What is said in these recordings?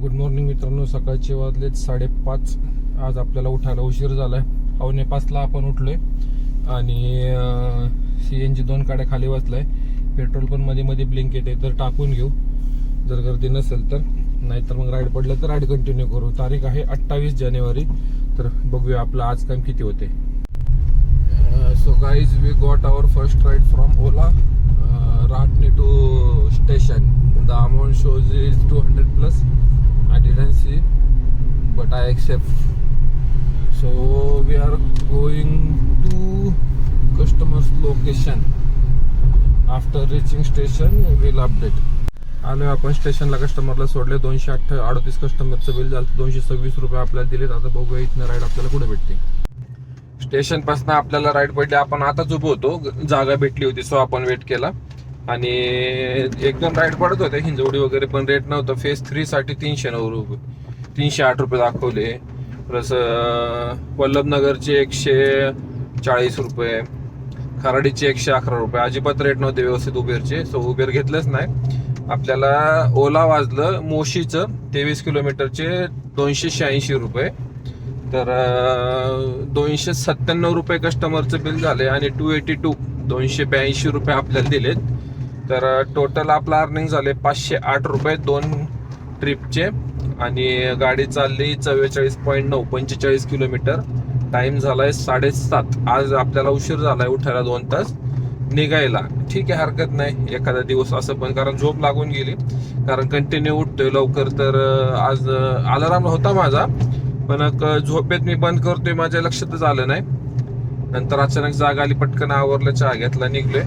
Good morning मित्रांनो. सकाळचे वाजलेत साडेपाच. आज आपल्याला उठायला उशीर झाला आहे पावणे पाचला आपण उठलोय. आणि सी एन जी दोन गाड्या खाली वाचलाय पेट्रोल पण मध्ये मध्ये ब्लिंक येते. तर टाकून घेऊ. जर गर्दी नसेल तर. नाहीतर मग राईड पडलं तर राईड कंटिन्यू करू. तारीख आहे अठ्ठावीस जानेवारी. तर बघूया आपलं आज काम किती होते. So guys we got our first ride from Ola राटनी to station the amount shows is 200 plus. I didn't see but i accept. So we are going to customers location. After reaching station will update आलो आपण स्टेशनला कस्टमरला सोडले. दोनशे अठ्ठ अडतीस कस्टमरचं bill झालं. दोनशे सव्वीस रुपये आपल्याला दिलेत. आता बघूया इथनं राईड आपल्याला कुठे भेटते. स्टेशनपासनं आपल्याला राईड पडली. आपण आताच उभं होतो. जागा भेटली होती सो आपण वेट केला. आणि एक दोन राईड पडत होते. हिंजवडी वगैरे पण रेट नव्हतं. फेस थ्री साठी तीनशे नऊ रुपये. तीनशे आठ रुपये दाखवले. प्लस वल्लभनगरचे एकशे चाळीस रुपये. खराडीचे एकशे अकरा रुपये. अजिबात रेट नव्हते व्यवस्थित उबेरचे. सो उबेर घेतलंच नाही. आपल्याला ओला वाजलं मोशीचं. तेवीस किलोमीटरचे दोनशे शहाऐंशी रुपये. तर दोनशे सत्त्याण्णव रुपये कस्टमरचं बिल झाले आणि टू एटी टू दोनशे ब्याऐंशी रुपये आपल्याला दिलेत. तर टोटल आपलं अर्निंग झाले पाचशे आठ रुपये दोन ट्रिपचे आणि गाडी चालली चव्वेचाळीस पॉईंट नऊ पंचेचाळीस किलोमीटर टाइम झालाय साडेसात. आज आपल्याला उशीर झालाय उठायला दोन तास. निघायला. ठीक आहे हरकत नाही. एखादा दिवस असं पण कारण झोप लागून गेली. कारण कंटिन्यू उठतोय लवकर तर आज अलाराम होता माझा. पण क- झोपेत मी बंद करतोय माझ्या लक्षातच आलं नाही. नंतर अचानक जाग आली पटकन आवरलं चहा घेतला निघलोय.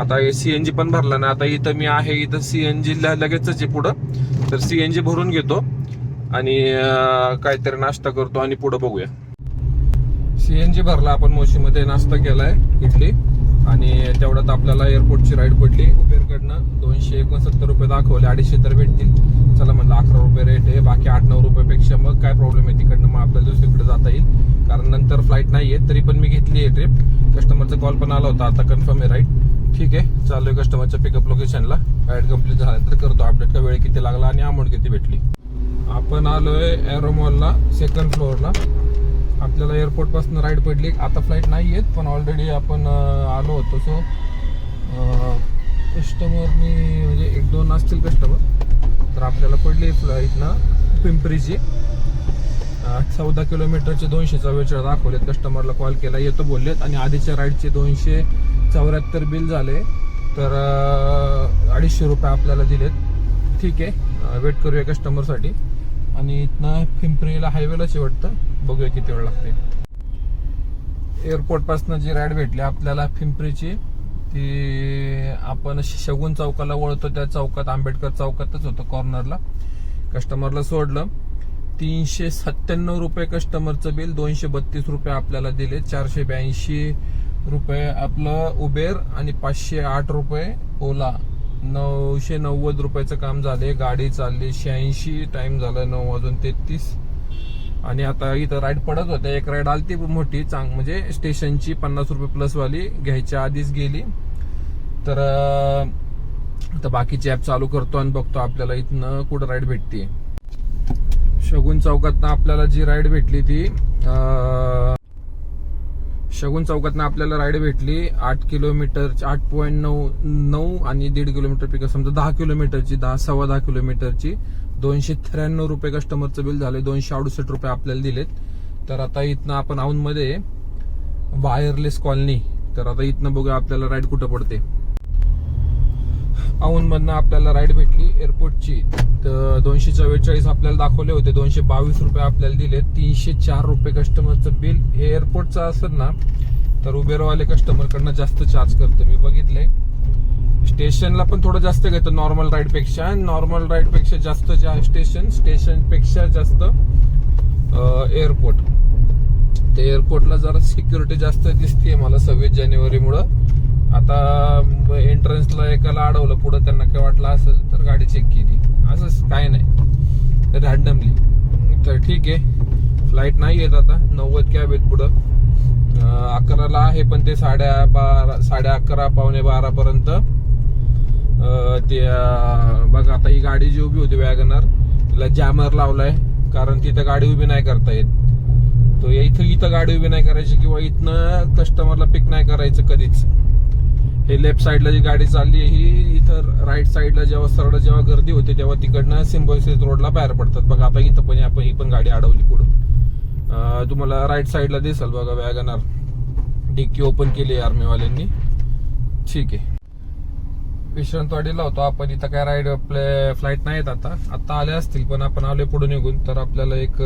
आता सीएनजी पण भरला ना आता इथं मी आहे इथं सीएनजी लगेचच आहे पुढं. तर सीएनजी भरून घेतो आणि काहीतरी नाश्ता करतो आणि पुढं बघूया. सीएनजी भरला आपण मोशीमध्ये नाश्ता केलाय इडली. आणि तेवढ्यात आपल्याला एअरपोर्टची राईड पडली उबेरकडनं दोनशे एकोणसत्तर रुपये दाखवले अडीचशे तर भेटतील. चला म्हणलं अकरा रुपये रेट आहे बाकी आठ नऊ रुपयापेक्षा मग काय प्रॉब्लेम आहे तिकडनं? मग आपल्याला दुसरीकडे जाता येईल. कारण नंतर फ्लाईट नाही आहे तरी पण मी घेतली आहे ट्रिप कस्टमरचा कॉल पण आला होता आता कन्फर्म आहे राईट ठीक आहे. चालू आहे कस्टमरच्या पिकअप लोकेशनला राईड कंप्लीट झाल्यानंतर करतो. अपडेट का वेळ किती लागला आणि अमाऊंट किती भेटली. आपण आलोय एरोमॉलला सेकंड फ्लोअरला आपल्याला एअरपोर्टपासून राईड पडली. आता फ्लाईट नाही आहेत पण ऑलरेडी आपण आलो होतो. सो कस्टमरनी म्हणजे एक दोन असतील कस्टमर तर आपल्याला पडली फ्लाईट ना पिंपरीची. चौदा किलोमीटरचे दोनशेचा वेळ दाखवलेत. कस्टमरला कॉल केला. येतो बोललेत. आणि आधीच्या राईडचे दोनशे चौऱ्याहत्तर बिल झाले. तर अडीचशे रुपये आपल्याला दिलेत. ठीक आहे. वेट करूया कस्टमरसाठी आणि इथनं पिंपरीला हायवेलाच आहे वाटतं. बघूया किती वेळ लागते. एअरपोर्टपासनं जी राईड भेटली आपल्याला पिंपरीची ती आपण शगुन चौकाला वळतो. त्या चौकात आंबेडकर चौकातच होतं कॉर्नरला कस्टमरला सोडलं. तीनशे सत्त्याण्णव रुपये कस्टमरचं बिल दोनशे बत्तीस रुपये आपल्याला दिले. चारशे ब्याऐंशी रुपये आपलं उबेर आणि पाचशे आठ रुपये ओला. नऊशे नव्वद रुपयाचं काम झाले गाडी चालली शहाऐंशी टाइम झाला नऊ वाजून तेहतीस. आणि आता इथं राईड पडत होत्या. एक राईड आलती मोठी चांग म्हणजे स्टेशनची पन्नास रुपये प्लस वाली घ्यायच्या आधीच गेली. तर आता बाकीची ऍप चालू करतो आणि बघतो आपल्याला इथनं कुठं राईड भेटते शगुन चौकातनं आपल्याला जी राईड भेटली ती शगुन चौकातनं आपल्याला राईड भेटली. आठ किलोमीटर आठ पॉईंट नऊ नऊ आणि दीड किलोमीटर पिक. समजा दहा किलोमीटरची दहा सव्वा दहा किलोमीटरची दोनशे त्र्याण्णव रुपये कस्टमरचं बिल झाले दोनशे अडुसष्ट रुपये आपल्याला दिलेत. तर आता इथनं आपण औंधमध्ये वायरलेस कॉलनी तर आता इथनं बघूया आपल्याला राईड कुठं पडते. औंधमधनं आपल्याला राईड भेटली एअरपोर्टची तर दोनशे चव्वेचाळीस आपल्याला दाखवले होते. दोनशे बावीस रुपये आपल्याला दिले तीनशे चार रुपये कस्टमरचं बिल हे एअरपोर्टचं असेल ना तर उबेरवाले कस्टमरकडनं जास्त चार्ज करतं. मी बघितले स्टेशनला पण थोडं जास्त घेतं नॉर्मल राईडपेक्षा नॉर्मल राईडपेक्षा जास्त जा- स्टेशन स्टेशनपेक्षा जास्त एअरपोर्ट ते एअरपोर्टला जरा सिक्युरिटी जास्त दिसते मला सव्वीस जानेवारीमुळं. आता एंट्रन्सला एकाला अडवलं पुढं त्यांना काय वाटलं असेल तर गाडी चेक केली. असंच काय नाही. रॅन्डमली तर ठीक आहे. फ्लाईट नाही येत आता. नव्वद कॅब आहेत पुढं. अकराला आहे पण ते साड्या बारा साडे अकरा पावणे बारा पर्यंत. ते बघ बघा आता ही गाडी जी उभी होती वॅगनर तिला जॅमर लावलाय. कारण तिथं गाडी उभी नाही करता येत. तो या इथं इथं गाडी उभी नाही करायची किंवा इथनं कस्टमरला पिक नाही करायचं कधीच. हे लेफ्ट साईडला जी गाडी चालली आहे, ही इथं राईट साईडला जेव्हा सरळ जेव्हा गर्दी होते तेव्हा तिकडनं सिम्बॉसिस रोडला बाहेर पडतात. बघा आपण इथं पण आपण ही पण गाडी अडवली पुढं. तुम्हाला राईट साईडला दिसल बघा वॅगनार डिक्की ओपन केली आहे आर्मीवाल्यांनी ठीक आहे. विश्रांतवाडीला होतो. आपण इथं काय राईड आपले फ्लाईट नाहीत आता. आता आले असतील पण आपण आले पुढे निघून. तर आपल्याला एक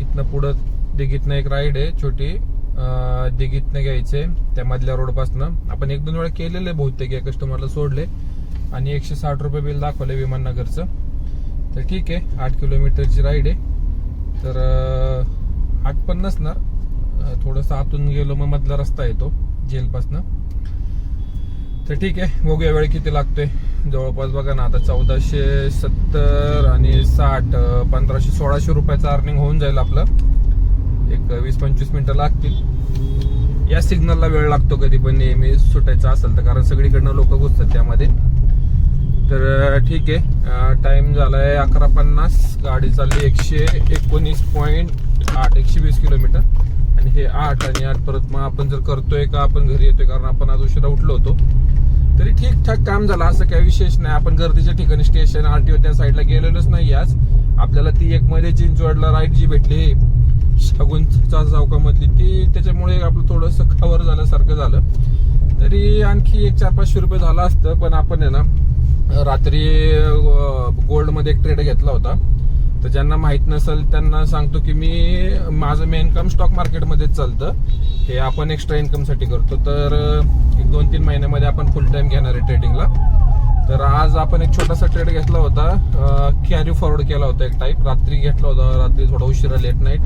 इथनं पुढं दिघीतनं एक राईड आहे छोटी. अं, दिघीतनं घ्यायचे त्या मधल्या रोड पासनं आपण एक दोन वेळा केलेले बहुतेक या कस्टमरला सोडले. आणि एकशे साठ रुपये बिल दाखवले विमाननगरचं. तर ठीक आहे आठ किलोमीटरची राईड आहे. तर आठ पण नसणार. थोडंसं आतून गेलो मग मधला रस्ता येतो जेलपासनं. तर ठीक आहे बघूया वेळ किती लागतोय. जवळपास बघा ना आता चौदाशे सत्तर आणि साठ पंधराशे सोळाशे रुपयाचं अर्निंग होऊन जाईल आपलं. एक वीस पंचवीस मिनिटं लागतील. या सिग्नलला वेळ लागतो कधी पण नेहमी सुटायचं असेल तर कारण सगळीकडनं लोक घुसतात त्यामध्ये. तर ठीक आहे. टाइम झालाय अकरा पन्नास. गाडी चालली एकशे एकोणीस पॉईंट आठ एकशे वीस किलोमीटर आणि हे आठ आणि आठ परत मग आपण जर करतोय का आपण घरी येतोय कारण आपण आज उशिरा उठलो होतो. तरी ठीकठाक काम झालं असं काही विशेष नाही. आपण गर्दीच्या ठिकाणी स्टेशन आरटीओ त्या साईडला गेलेलोच नाही आज. आपल्याला ती एक मध्ये चिंचवडला राईट जी भेटली शगुनचा चौकामधली. ती त्याच्यामुळे आपलं थोडंसं कवर झाल्यासारखं झालं. तरी आणखी एक चार पाचशे रुपये झालं असतं पण आपण आहे ना रात्री गोल्डमध्ये एक ट्रेड घेतला होता. तर ज्यांना माहीत नसेल त्यांना सांगतो की मी माझं मेन इन्कम स्टॉक मार्केटमध्येच चालतं. हे आपण एक्स्ट्रा इन्कमसाठी करतो. तर एक दोन तीन महिन्यामध्ये आपण फुल टाईम घेणार आहे ट्रेडिंगला तर आज आपण एक छोटासा ट्रेड घेतला होता. कॅरी फॉरवर्ड केला होता एक टाईप रात्री घेतला होता रात्री थोडा उशिरा लेट नाईट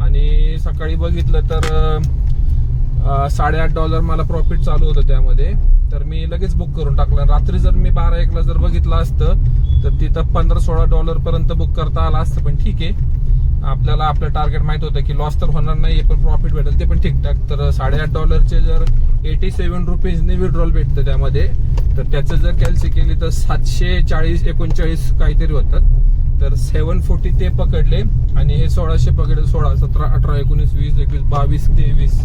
आणि सकाळी बघितलं तर साडेआठ डॉलर मला प्रॉफिट चालू होतं त्यामध्ये. तर मी लगेच बुक करून टाकलं. रात्री जर मी बारा एकला जर बघितलं असतं तर तिथं पंधरा सोळा डॉलर पर्यंत बुक करता आलं असतं. पण ठीक आहे. आपल्याला आपलं टार्गेट माहीत होतं की लॉस तर होणार नाही पण प्रॉफिट भेटेल. ते पण ठीकठाक. तर साडेआठ डॉलरचे जर एटी सेव्हन रुपीजने विड्रॉल भेटतं त्यामध्ये तर त्याचं जर कॅल्सी केली तर सातशे चाळीस एकोणचाळीस काहीतरी होतात. तर सेवन फोर्टी ते पकडले आणि हे सोळाशे पकडले सोळा सतरा अठरा एकोणीस वीस एकवीस बावीस तेवीस.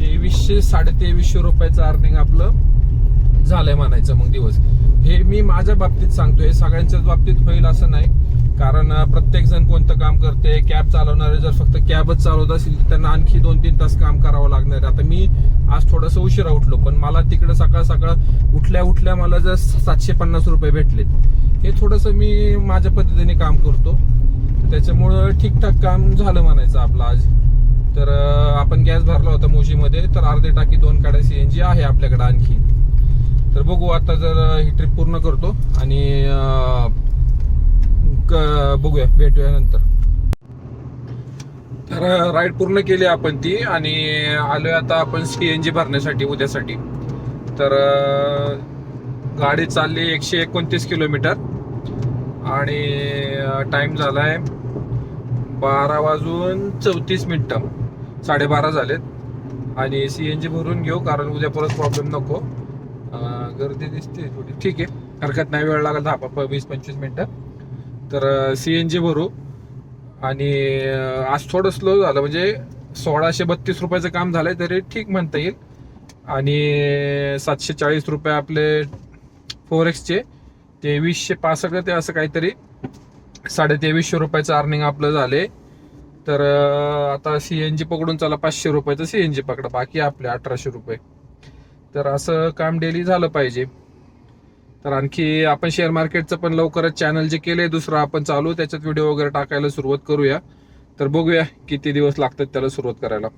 तेवीसशे साडे तेवीसशे रुपयाचं अर्निंग आपलं झालंय म्हणायचं मग दिवस. हे मी माझ्या बाबतीत सांगतोय हे सगळ्यांच्याच बाबतीत होईल असं नाही. कारण प्रत्येक जण कोणतं काम करते कॅब चालवणारे जर फक्त कॅबच चालवत असेल तर त्यांना आणखी दोन तीन तास काम करावं लागणार आहे. आता मी आज थोडंसं उशिरा उठलो पण मला तिकडे सकाळ सकाळ उठल्या उठल्या मला जर सातशे पन्नास रुपये भेटलेत. हे थोडंसं मी माझ्या पद्धतीने काम करतो. त्याच्यामुळं ठीकठाक काम झालं म्हणायचं आपलं आज. तर आपण गॅस भरला होता मोशीमध्ये तर अर्धे टाकी दोन काड्या सीएनजी आहे आपल्याकडे आणखी. तर बघू आता जर ही ट्रिप पूर्ण करतो आणि क- बघूया भेटूया नंतर. तर राईड पूर्ण केली आपण ती आणि आलोय आता आपण सीएनजी भरण्यासाठी उद्यासाठी. तर गाडी चालली एकशे एकोणतीस किलोमीटर. आणि टाईम झाला आहे बारा वाजून चौतीस मिनटं. साडेबारा झालेत. आणि सी एन जी भरून घेऊ कारण उद्या परत प्रॉब्लेम नको. गर्दी दिसते थोडी. ठीक आहे. हरकत नाही वेळ लागेल दहा पप्पा वीस पंचवीस मिनटं. तर सी एन जी भरू. आणि आज थोडं स्लो झालं म्हणजे सोळाशे बत्तीस रुपयाचं काम झालंय तरी ठीक म्हणता येईल. आणि सातशे चाळीस रुपये आपले फोर एक्सचे तेवीसशे पासष्ट ते असं काहीतरी. साडे तेवीसशे रुपयाचं अर्निंग आपलं झाले. तर आता सी एन जी पकडून चला पाचशे रुपयाचं जी पकडा. बाकी आपले अठराशे रुपये. तर असं काम डेली झालं पाहिजे. तर आणखी आपण शेअर मार्केटचं पण लवकरच चॅनल जे केले दुसरं आपण चालू त्याच्यात व्हिडिओ वगैरे टाकायला सुरुवात करूया. तर बघूया किती दिवस लागतात त्याला सुरुवात करायला.